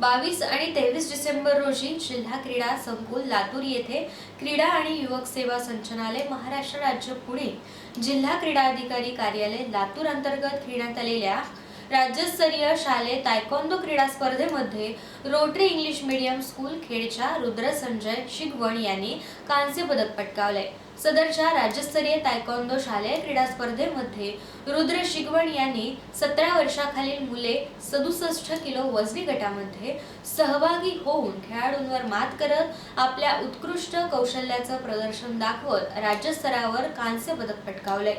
बावीस आणि तेवीस डिसेंबर रोजी जिल्हा क्रीडा संकुल लातूर येथे क्रीडा आणि युवक सेवा संचालनालय महाराष्ट्र राज्य पुणे जिल्हा क्रीडा अधिकारी कार्यालय लातूर अंतर्गत घेण्यात आलेल्या राज्यस्तरीय शालेय तायकोंदो क्रीडा स्पर्धेमध्ये रोटरी इंग्लिश मीडियम स्कूल खेडच्या रुद्र संजय शिगवण यांनी कांस्य पदक पटकावले सदरच्या राज्यस्तरीय तायकोंदो शालेय क्रीडा स्पर्धेमध्ये रुद्र शिगवण यांनी सतरा वर्षाखालील मुले सदुसष्ट किलो वजनी गटामध्ये सहभागी होऊन खेळाडूंवर मात करत आपल्या उत्कृष्ट कौशल्याचं प्रदर्शन दाखवत राज्यस्तरावर कांस्य पदक पटकावले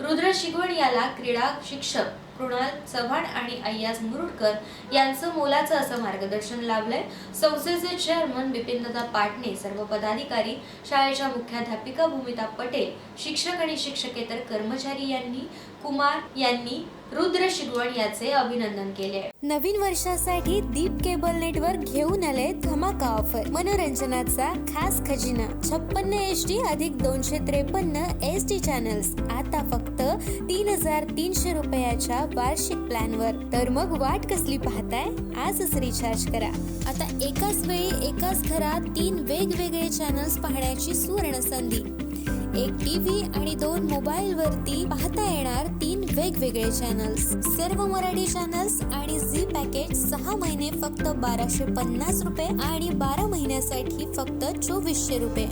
रुद्र शिगवण याला क्रीडा शिक्षक कृणाल चव्हाण आणि अय्याज मुरुडकर यांचं मोलाचं असं मार्गदर्शन लाभलंय. संस्थेचे चेअरमन बिपिनदादा पाटणे सर्व पदाधिकारी शाळेच्या मुख्याध्यापिका भूमिता पटेल शिक्षक आणि शिक्षकेतर कर्मचारी यांनी कुमार यांनी रुद्र शिगवण याचे अभिनंदन केले. नवीन वर्षासाठी दीप केबल नेटवर्क घेऊन आले धमाका ऑफर. मनोरंजनाचा खास खजिना. छप्पन्न एच डी अधिक दोनशे त्रेपन्न एस टी चॅनल्स आता फक्त तीन हजार तीनशे रुपयाच्या वार्षिक प्लॅन वर तर मग वाट कसली पाहताय? आजच रिचार्ज करा. आता एकाच वेळी एकाच घरात तीन वेगवेगळे चॅनल्स पाहण्याची सुवर्ण संधी. एक टीव्ही आणि दोन मोबाईल वरती पाहता येणार तीन वेगवेगळे चॅनल्स सर्व मराठी चॅनल्स आणि झी पॅकेज सहा महिने फक्त बाराशे पन्नास रुपये आणि बारा महिन्यासाठी फक्त चोवीसशे रुपये.